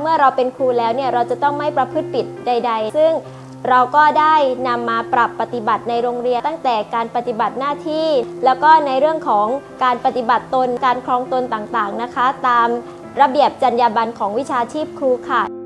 เมื่อเราเป็นครูแล้วเนี่ยเราจะต้องไม่ประพฤติผิดใด ๆ ซึ่งเราก็ได้นำมาปรับปฏิบัติในโรงเรียนตั้งแต่การปฏิบัติหน้าที่ แล้วก็ในเรื่องของการปฏิบัติตนการครองตนต่างๆนะคะ ตามระเบียบจรรยาบรรณของวิชาชีพครูค่ะ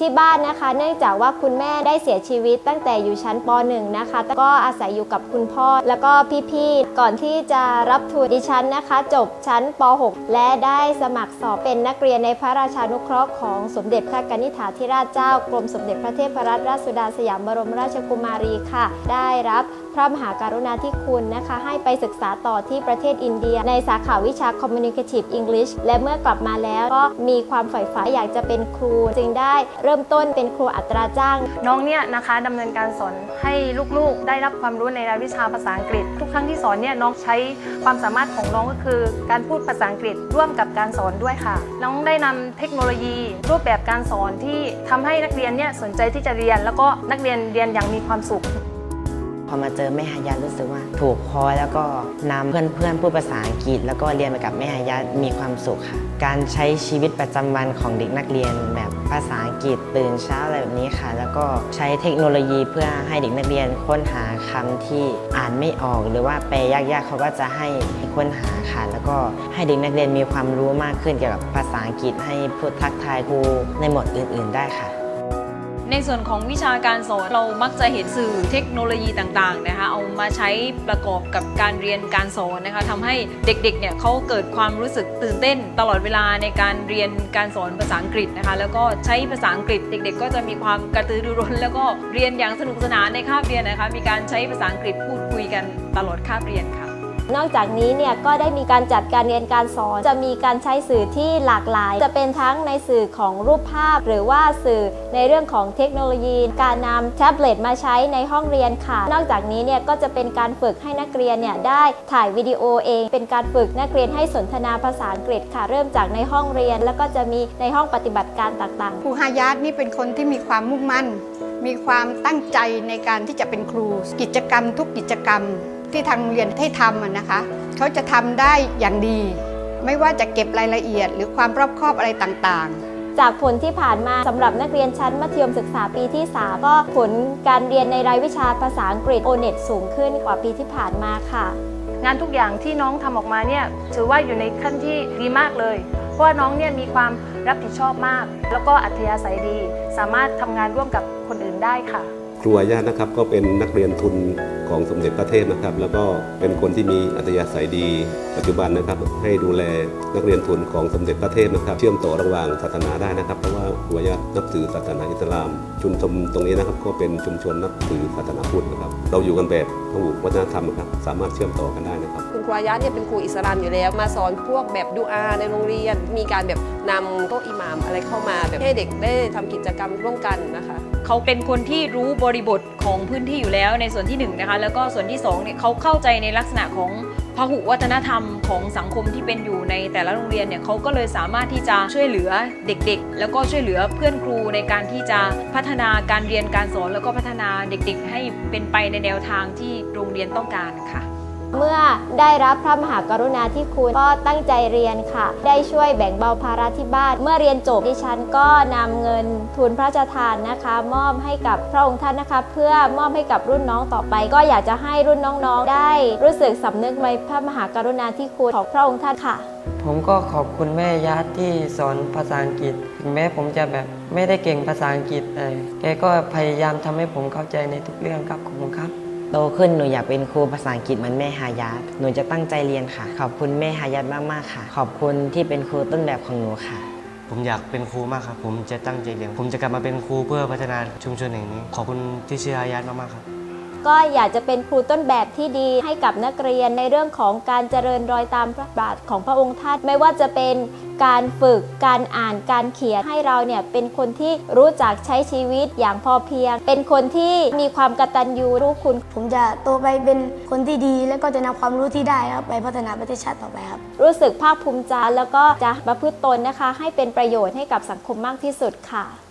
ที่บ้านนะคะ เนื่องจากว่าคุณแม่ได้เสียชีวิตตั้งแต่อยู่ชั้นป .1 นะคะ ก็อาศัยอยู่กับคุณพ่อ แล้วก็พี่ๆ ก่อนที่จะรับทุนดิฉันนะคะ จบชั้นป .6 และได้สมัครสอบเป็นนักเรียนในพระราชานุเคราะห์ของสมเด็จพระกนิษฐาธิราชเจ้ากรมสมเด็จพระเทพรัตนราชสุดาสยามบรมราชกุมารีค่ะ ได้รับพระมหากรุณาธิคุณนะคะ ให้ไปศึกษาต่อที่ประเทศอินเดีย ในสาขาวิชา Communicative English และเมื่อกลับมาแล้วก็มีความใฝ่ฝันอยากจะเป็นครู จึงได้เริ่มต้นเป็นครูอัตราจ้าง น้องเนี่ยนะคะดำเนินการสอนให้ลูกๆ ได้รับความรู้ในรายวิชาภาษาอังกฤษ ทุกครั้งที่สอนเนี่ยน้องใช้ความสามารถของน้องก็คือ การพูดภาษาอังกฤษร่วมกับการสอนด้วยค่ะ น้องได้นำเทคโนโลยี รูปแบบการสอนที่ทำให้นักเรียนเนี่ยสนใจที่จะเรียน แล้วก็นักเรียนเรียนอย่างมีความสุข พอมาเจอแม่ฮายารู้สึกว่า ถูกคอแล้วก็นำเพื่อนๆพูดภาษาอังกฤษ แล้วก็เรียนไปกับแม่ฮายามีความสุขค่ะ การใช้ชีวิตประจำวันของเด็กนักเรียน แบบภาษาอังกฤษตื่นเช้าอะไรแบบนี้ค่ะ แล้วก็ใช้เทคโนโลยีเพื่อให้เด็กนักเรียนค้นหาคำที่อ่านไม่ออก หรือว่าแปลยากๆเขาก็จะให้ค้นหาค่ะ แล้วก็ให้เด็กนักเรียนมีความรู้มากขึ้นเกี่ยวกับภาษาอังกฤษให้พูดทักทายครูในหมวดอื่น ๆ ได้ค่ะ ในส่วนของวิชาการสอนเรามักจะเห็นสื่อเทคโนโลยีต่างๆนะคะเอามาใช้ประกอบกับการเรียนการสอนนะคะทำให้เด็กๆเนี่ยเขาเกิดความรู้สึกตื่นเต้น ตลอดเวลาในการเรียนการสอนภาษาอังกฤษนะคะแล้วก็ใช้ภาษาอังกฤษ เด็ก ๆ ก็จะมีความกระตือรือร้น แล้วก็เรียนอย่างสนุกสนานในคาบเรียนนะคะมีการใช้ภาษาอังกฤษพูดคุยกันตลอดคาบเรียนค่ะ นอกจากนี้เนี่ยก็ได้มีการจัดการเรียนการสอน จะมีการใช้สื่อที่หลากหลาย จะเป็นทั้งในสื่อของรูปภาพ หรือว่าสื่อในเรื่องของเทคโนโลยี การนำแท็บเล็ตมาใช้ในห้องเรียนค่ะ นอกจากนี้เนี่ยก็จะเป็นการฝึกให้นักเรียนเนี่ยได้ถ่ายวิดีโอเอง เป็นการฝึกนักเรียนให้สนทนาภาษาอังกฤษค่ะ เริ่มจากในห้องเรียน แล้วก็จะมีในห้องปฏิบัติการต่างๆครูฮายาตนี่เป็นคนที่มีความมุ่งมั่น มีความตั้งใจในการที่จะเป็นครู กิจกรรมทุกกิจกรรม ที่ทางโรงเรียนให้ทำอะนะคะเขาจะทำได้อย่างดี ไม่ว่าจะเก็บรายละเอียด หรือความรอบคอบอะไรต่างๆจากผลที่ผ่านมาสำหรับนักเรียนชั้นมัธยมศึกษาปีที่ 3 ก็ผลการเรียนในรายวิชาภาษาอังกฤษ o n e t สูงขึ้นกว่าปีที่ผ่านมาค่ะ งานทุกอย่างที่น้องทำออกมาเนี่ยถือว่าอยู่ในขั้นที่ดีมากเลย เพราะว่าน้องเนี่ยมีความรับผิดชอบมาก แล้วก็อัธยาศัยดี สามารถทำงานร่วมกับคนอื่นได้ค่ะ ครูอาญาตินะครับก็เป็นนักเรียนทุน ของสมเด็จพระเทพนะครับ แล้วก็เป็นคนที่มีอัธยาศัยดี ปัจจุบันนะครับ ให้ดูแลนักเรียนทุนของสมเด็จพระเทพนะครับ เชื่อมต่อระหว่างศาสนาได้นะครับ เพราะว่าครูอาญาตินับถือศาสนาอิสลาม ชุมชนตรงนี้นะครับ ก็เป็นชุมชนนับถือศาสนาพุทธนะครับ เราอยู่กันแบบพหุวัฒนธรรมนะครับ สามารถเชื่อมต่อกันได้นะครับ คุณครูอายะเนี่ยเป็นครูอิสลามอยู่แล้ว มาสอนพวกแบบดูอาในโรงเรียน มีการแบบนำโต๊ะอิหมามอะไรเข้ามาแบบให้เด็กได้ทำกิจกรรมร่วมกันนะคะ เขาเป็นคนที่รู้บริบทของพื้นที่อยู่แล้วในส่วนที่1นงนะคะแล้วก็ส่วนที่2เนี่ยเขาเข้าใจในลักษณะของพหุวัฒนธรรมของสังคมที่เป็นอยู่ในแต่ละโรงเรียนเนี่ยเขาก็เลยสามารถที่จะช่วยเหลือเด็กๆ แล้วก็ช่วยเหลือเพื่อนครูในการที่จะพัฒนาการเรียนการสอนแล้วก็พัฒนาเด็กๆ ให้เป็นไปในแนวทางที่โรงเรียนต้องการค่ะ เมื่อได้รับพระมหากรุณาธิคุณก็ตั้งใจเรียนค่ะ ได้ช่วยแบ่งเบาภาระที่บ้าน เมื่อเรียนจบดิฉันก็นำเงินทุนพระราชทานนะคะ มอบให้กับพระองค์ท่านนะคะ เพื่อมอบให้กับรุ่นน้องต่อไป ก็อยากจะให้รุ่นน้องๆ ได้รู้สึกสำนึกในพระมหากรุณาธิคุณของพระองค์ท่านค่ะ ผมก็ขอบคุณแม่ยัดที่สอนภาษาอังกฤษถึงแม้ผมจะแบบไม่ได้เก่งภาษาอังกฤษแต่แกก็พยายามทำให้ผมเข้าใจในทุกเรื่องครับขอบคุณครับ โตขึ้นหนูอยากเป็นครูภาษาอังกฤษเหมือนแม่ฮายาตหนูจะตั้งใจเรียนค่ะ ขอบคุณแม่ฮายาตมากๆค่ะ ขอบคุณที่เป็นครูต้นแบบของหนูค่ะ ผมอยากเป็นครูมากครับ ผมจะตั้งใจเรียน ผมจะกลับมาเป็นครูเพื่อพัฒนาชุมชนแห่งนี้ ขอบคุณที่เชื่ออายาดมากๆครับ ก็อยากจะเป็นครูต้นแบบที่ดีให้กับนักเรียนในเรื่องของการเจริญรอยตามพระบาทของพระองค์ท่านไม่ว่าจะเป็นการฝึกการอ่านการเขียนให้เราเนี่ยเป็นคนที่รู้จักใช้ชีวิตอย่างพอเพียง เป็นคนที่มีความกตัญญูรู้คุณ ผมจะโตไปเป็นคนที่ดี และก็จะนำความรู้ที่ได้ครับไปพัฒนาประเทศชาติต่อไปครับ รู้สึกภาคภูมิใจแล้วก็จะประพฤติตนนะคะ ให้เป็นประโยชน์ให้กับสังคมมากที่สุดค่ะ